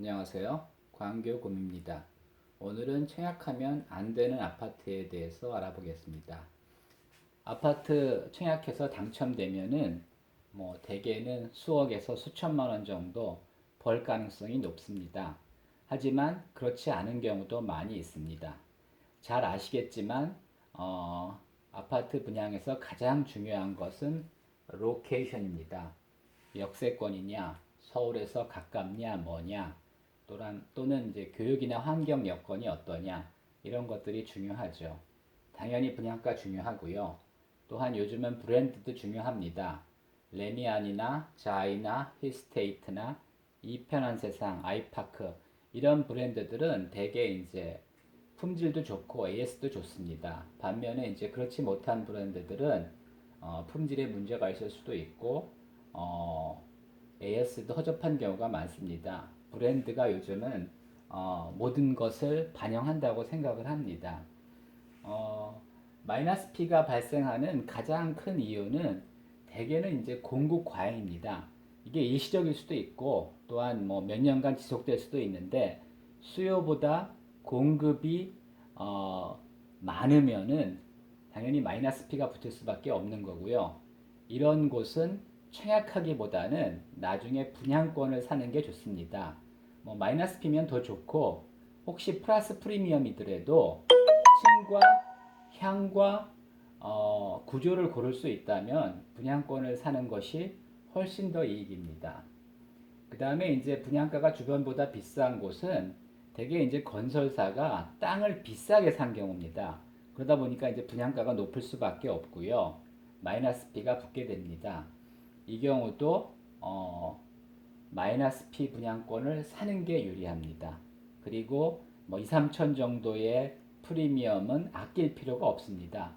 안녕하세요. 광교곰입니다. 오늘은 청약하면 안 되는 아파트에 대해서 알아보겠습니다. 아파트 청약해서 당첨되면은 뭐 대개는 수억에서 수천만 원 정도 벌 가능성이 높습니다. 하지만 그렇지 않은 경우도 많이 있습니다. 잘 아시겠지만 어, 아파트 분양에서 가장 중요한 것은 로케이션입니다. 역세권이냐, 서울에서 가깝냐, 뭐냐, 또는, 또는 이제 교육이나 환경 여건이 어떠냐, 이런 것들이 중요하죠. 당연히 분양가 중요하고요. 또한 요즘은 브랜드도 중요합니다. 레미안이나 자이나 힐스테이트나 이 편한 세상, 아이파크 이런 브랜드들은 대개 이제 품질도 좋고 AS도 좋습니다. 반면에 이제 그렇지 못한 브랜드들은 어, 품질에 문제가 있을 수도 있고 어, AS도 허접한 경우가 많습니다. 브랜드가 요즘은 어, 모든 것을 반영한다고 생각을 합니다. 어, 마이너스 P가 발생하는 가장 큰 이유는 대개는 이제 공급 과잉입니다. 이게 일시적일 수도 있고 또한 뭐 몇 년간 지속될 수도 있는데 수요보다 공급이 어, 많으면은 당연히 마이너스 P가 붙을 수밖에 없는 거고요. 이런 곳은 청약하기보다는 나중에 분양권을 사는 게 좋습니다. 뭐 마이너스 P면 더 좋고 혹시 플러스 프리미엄이더라도 층과 향과 어, 구조를 고를 수 있다면 분양권을 사는 것이 훨씬 더 이익입니다. 그 다음에 이제 분양가가 주변보다 비싼 곳은 대개 이제 건설사가 땅을 비싸게 산 경우입니다. 그러다 보니까 이제 분양가가 높을 수밖에 없고요. 마이너스 P가 붙게 됩니다. 이 경우도 어, 마이너스 P 분양권을 사는 게 유리합니다. 그리고 뭐 2, 3천 정도의 프리미엄은 아낄 필요가 없습니다.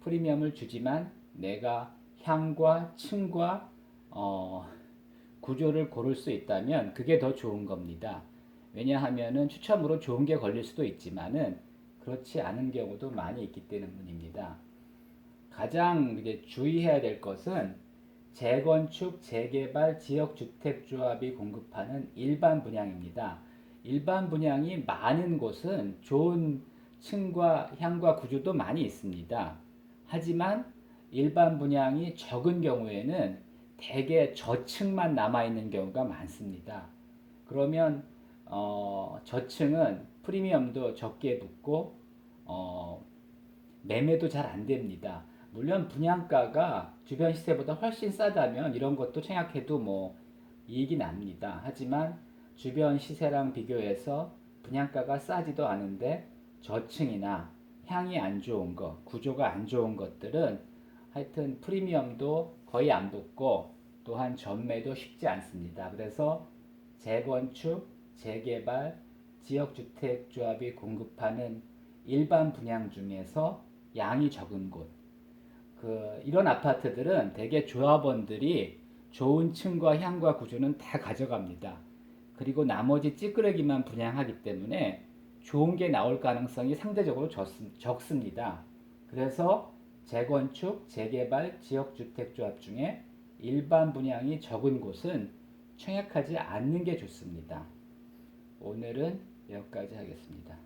프리미엄을 주지만 내가 향과 층과 어, 구조를 고를 수 있다면 그게 더 좋은 겁니다. 왜냐하면은 추첨으로 좋은 게 걸릴 수도 있지만은 그렇지 않은 경우도 많이 있기 때문입니다. 가장 이게 주의해야 될 것은 재건축, 재개발, 지역주택조합이 공급하는 일반 분양입니다. 일반 분양이 많은 곳은 좋은 층과 향과 구조도 많이 있습니다. 하지만 일반 분양이 적은 경우에는 대개 저층만 남아있는 경우가 많습니다. 그러면 어, 저층은 프리미엄도 적게 붙고 어, 매매도 잘 안 됩니다. 물론 분양가가 주변 시세보다 훨씬 싸다면 이런 것도 청약해도 뭐 이익이 납니다. 하지만 주변 시세랑 비교해서 분양가가 싸지도 않은데 저층이나 향이 안 좋은 것, 구조가 안 좋은 것들은 하여튼 프리미엄도 거의 안 붙고 또한 전매도 쉽지 않습니다. 그래서 재건축, 재개발, 지역주택조합이 공급하는 일반 분양 중에서 양이 적은 곳, 그 이런 아파트들은 대개 조합원들이 좋은 층과 향과 구조는 다 가져갑니다. 그리고 나머지 찌끄레기만 분양하기 때문에 좋은 게 나올 가능성이 상대적으로 적, 습니다 그래서 재건축, 재개발, 지역주택조합 중에 일반 분양이 적은 곳은 청약하지 않는 게 좋습니다. 오늘은 여기까지 하겠습니다.